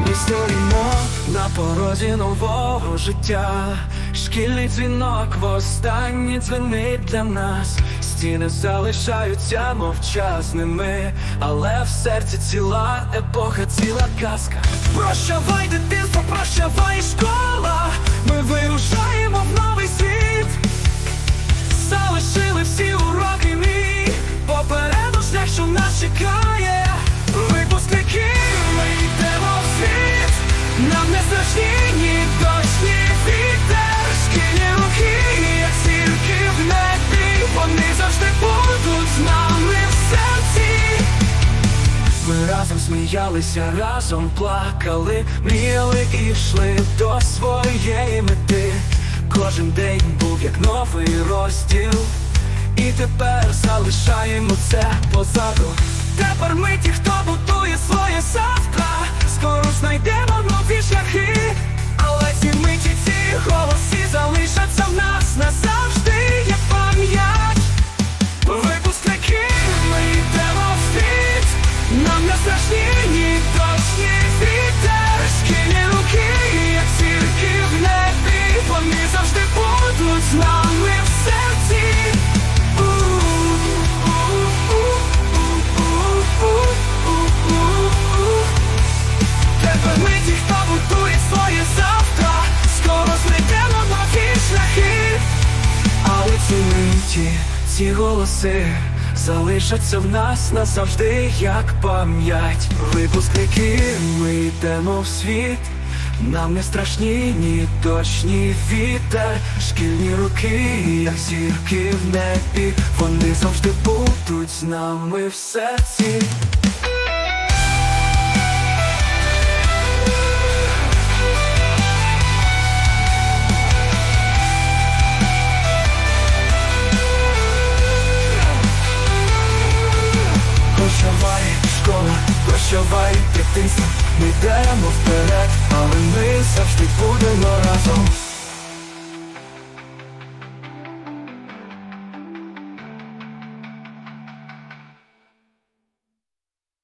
Ми стоїмо на порозі нового життя. Шкільний дзвінок востаннє дзвенить для нас. Стіни залишаються мовчазними, але в серці ціла епоха, ціла казка. Прощавай, дитинство, прощавай, школа. Разом сміялися, разом плакали, мріяли і йшли до своєї мети. Кожен день був як новий розділ, і тепер залишаємо це позаду. Тепер ми ті, хто з нами в серці. Тепер ми ті, хто будує своє завтра Скоро знайдемо нові шляхи але ці миті, ці голоси залишаться в нас назавжди, як пам'ять. Випускники, ми йдемо в світ. Нам не страшні ні дощ, ні вітер, шкільні руки, як зірки в небі, вони завжди будуть з нами в серці. Прощавай, дитинство Ми йдемо вперед, але ми завжди будемо разом